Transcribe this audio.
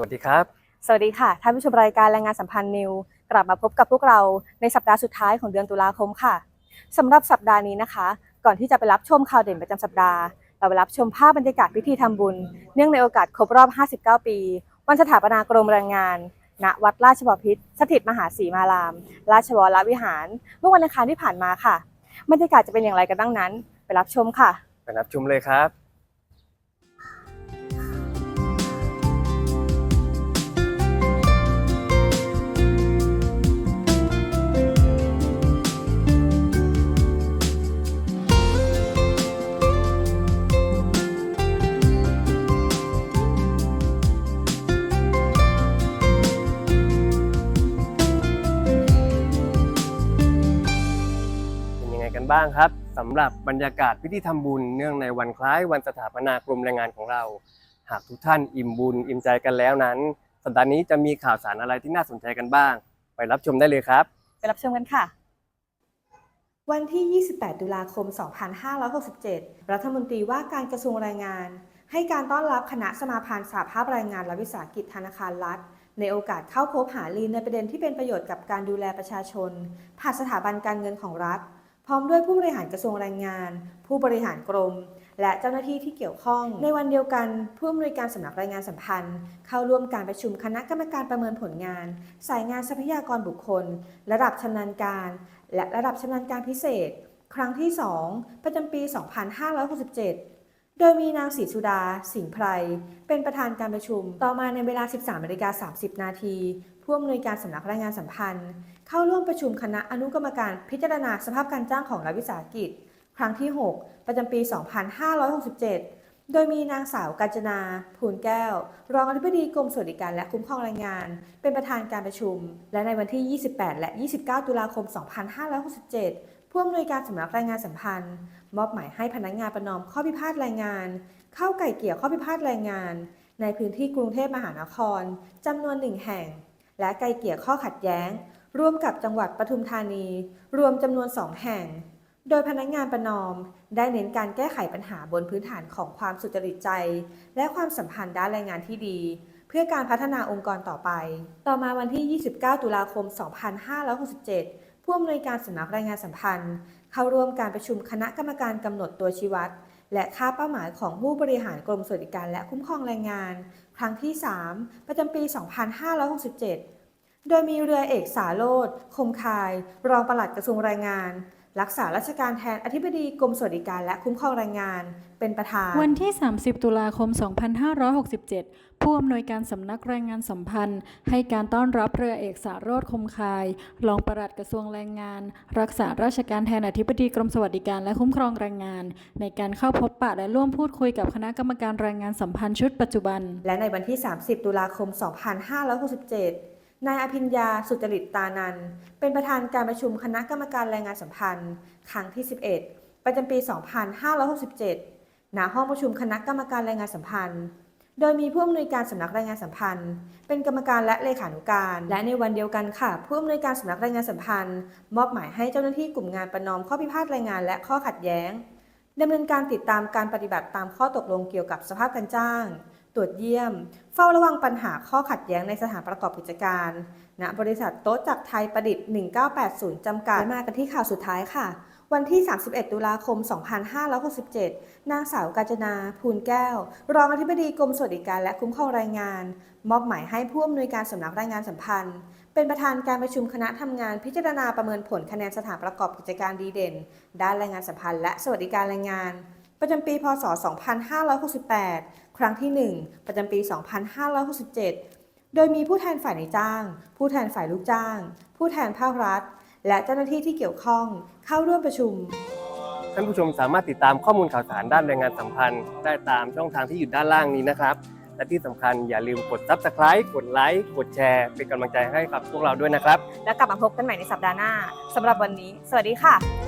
วัสดีครับ สวัสดีค่ะท่านผู้ชมรายการแรงงานสัมพันธ์นิว กลับมาพบกับพวกเราในสัปดาห์สุดท้ายของเดือนตุลาคมค่ะสำหรับสัปดาห์นี้นะคะ ก่อนที่จะไปรับชมข่าวเด่นประจำสัปดาห์ เราไปรับชมภาพบรรยากาศพิธีทำบุญ เนื่องในโอกาสครบรอบ 59 ปี วันสถาปนากรมแรงงาน ณ วัดราชบพิตรสถิตมหาศรีมาราม ราชวรวิหาร เมื่อวันอังคารที่ผ่านมาค่ะ บรรยากาศจะเป็นอย่างไรกันบ้างนั้น ไปรับชมค่ะ ไปรับชมเลยครับ บ้างครับสำหรับบรรยากาศพิธีทำบุญเนื่องในวันคล้ายวันสถาปนากรมแรงงานของเรา หากทุกท่านอิ่มบุญอิ่มใจกันแล้วนั้น สัปดาห์นี้จะมีข่าวสารอะไรที่น่าสนใจกันบ้าง ไปรับชมได้เลยครับ ไปรับชมกันค่ะ วันที่ 28 ตุลาคม 2567 รัฐมนตรีว่าการกระทรวงแรงงาน ให้การต้อนรับคณะสมาพันธ์สหภาพแรงงานและวิสาหกิจธนาคารรัฐในโอกาสเข้าพบหารือในประเด็นที่เป็นประโยชน์กับการดูแลประชาชน ผ่านสถาบันการเงินของรัฐพ ร้อมด้วยผู้บริหารกระทรวงแรงงาน ผู้บริหารกรม และเจ้าหน้าที่ที่เกี่ยวข้อง ในวันเดียวกัน ผู้อำนวยการสำนักรายงานสัมพันธ์ เข้าร่วมการประชุมคณะกรรมการประเมินผลงาน สายงานทรัพยากรบุคคล ระดับชำนาญการ และระดับชำนาญการพิเศษ ครั้งที่ 2 ประจำปี 2567 โดยมีนางศรีสุดา สิงห์ไพร เป็นประธานการประชุม ต่อมาในเวลา 13นาฬิกา30 นาที ผู้อำนวยการสำนักรายงานสัมพันธ์ เข้าร่วมประชุมคณะอนุกรรมการพิจารณาสภาพการจ้างของรัฐวิสาหกิจ ครั้งที่ 6 ประจำปี 2567 โดยมีนางสาวกาญจนา ภูลแก้ว รองอธิบดีกรมสวัสดิการและคุ้มครองแรงงาน เป็นประธานการประชุม และในวันที่ 28 และ 29 ตุลาคม 2567 ผู้อำนวยการสำนักรายงานสัมพันธ์ มอบหมายให้พนักงานประนอมข้อพิพาทแรงงาน เข้าไก่เกี่ยวข้อพิพาทแรงงาน ในพื้นที่กรุงเทพมหานครจำนวนหนึ่งแห่ง และไก่เกี่ยวข้อขัดแย้ง ร่วมกับจังหวัดปทุมธานี รวมจำนวนสองแห่ง โดยพนักงานประนอม ได้เน้นการแก้ไขปัญหาบนพื้นฐานของความสุจริตใจ และความสัมพันธ์ด้านแรงงานที่ดีเพื่อการพัฒนาองค์กรต่อไป ต่อมาวันที่ 29 ตุลาคม 2567 ผู้อำนวยการสำนักรายงานสัมพันธ์ เข้าร่วมการประชุมคณะกรรมการกำหนดตัวชี้วัด และค่าเป้าหมายของผู้บริหารกรมสวัสดิการและคุ้มครองแรงงาน ครั้งที่ 3 ประจำปี 2567 โดยมีเรือเอกสาโรดคมคาย รองปลัดกระทรวงแรงงาน รักษาราชการแทนอธิบดีกรมสวัสดิการและคุ้มครองแรงงาน เป็นประธาน วันที่ 30 ตุลาคม 2567 ผู้อำนวยการสำนักแรงงานสัมพันธ์ ให้การต้อนรับเรือเอกสารโรธคมคาย รองปลัดกระทรวงแรงงาน รักษาราชการแทนอธิบดีกรมสวัสดิการและคุ้มครองแรงงาน ในการเข้าพบปะและร่วมพูดคุยกับคณะกรรมการแรงงานสัมพันธ์ชุดปัจจุบัน และในวันที่ 30 ตุลาคม 2567 นายอภิญญาสุจริตตานัน เป็นประธานการประชุมคณะกรรมการแรงงานสัมพันธ์ ครั้งที่ 11 ประจำปี 2567 ณ ห้องประชุมคณะกรรมการแรงงานสัมพันธ์ โดยมีผู้อำนวยการสำนักแรงงานสัมพันธ์ เป็นกรรมการและเลขานุการ และในวันเดียวกันค่ะ ผู้อำนวยการสำนักแรงงานสัมพันธ์ มอบหมายให้เจ้าหน้าที่กลุ่มงานประนอมข้อพิพาทแรงงานและข้อขัดแย้งดำเนินการติดตามการปฏิบัติตามข้อตกลงเกี่ยวกับสภาพการจ้าง ตรวจเยี่ยม เฝ้าระวังปัญหาข้อขัดแย้งในสถานประกอบกิจการณบริษัทโต๊ะจักรไทยประดิษฐ์ 1980 จำกัดมากันที่ข่าวสุดท้ายค่ะ วันที่ 31 ตุลาคม 2567 นางสาวกาญจนา ภูลแก้ว รองอธิบดีกรมสวัสดิการและคุ้มครองแรงงาน มอบหมายให้ผู้อำนวยการสำนักรายงานสัมพันธ์ เป็นประธานการประชุมคณะทำงานพิจารณาประเมินผลคะแนนสถานประกอบกิจการดีเด่น ด้านแรงงานสัมพันธ์และสวัสดิการแรงงานประจำปี พศ 2568 ครั้งที่ 1 ประจำปี 2567 โดยมีผู้แทนฝ่ายนายจ้าง ผู้แทนฝ่ายลูกจ้าง ผู้แทนภาครัฐ และเจ้าหน้าที่ที่เกี่ยวข้องเข้าร่วมประชุม ท่านผู้ชมสามารถติดตามข้อมูลข่าวสารด้านแรงงานสัมพันธ์ ได้ตามช่องทางที่อยู่ด้านล่างนี้นะครับ และที่สำคัญอย่าลืมกด Subscribe กดไลค์กดแชร์ เป็นกำลังใจให้กับพวกเราด้วยนะครับ แล้วกลับมาพบกันใหม่ในสัปดาห์หน้าสำหรับวันนี้ สวัสดีค่ะ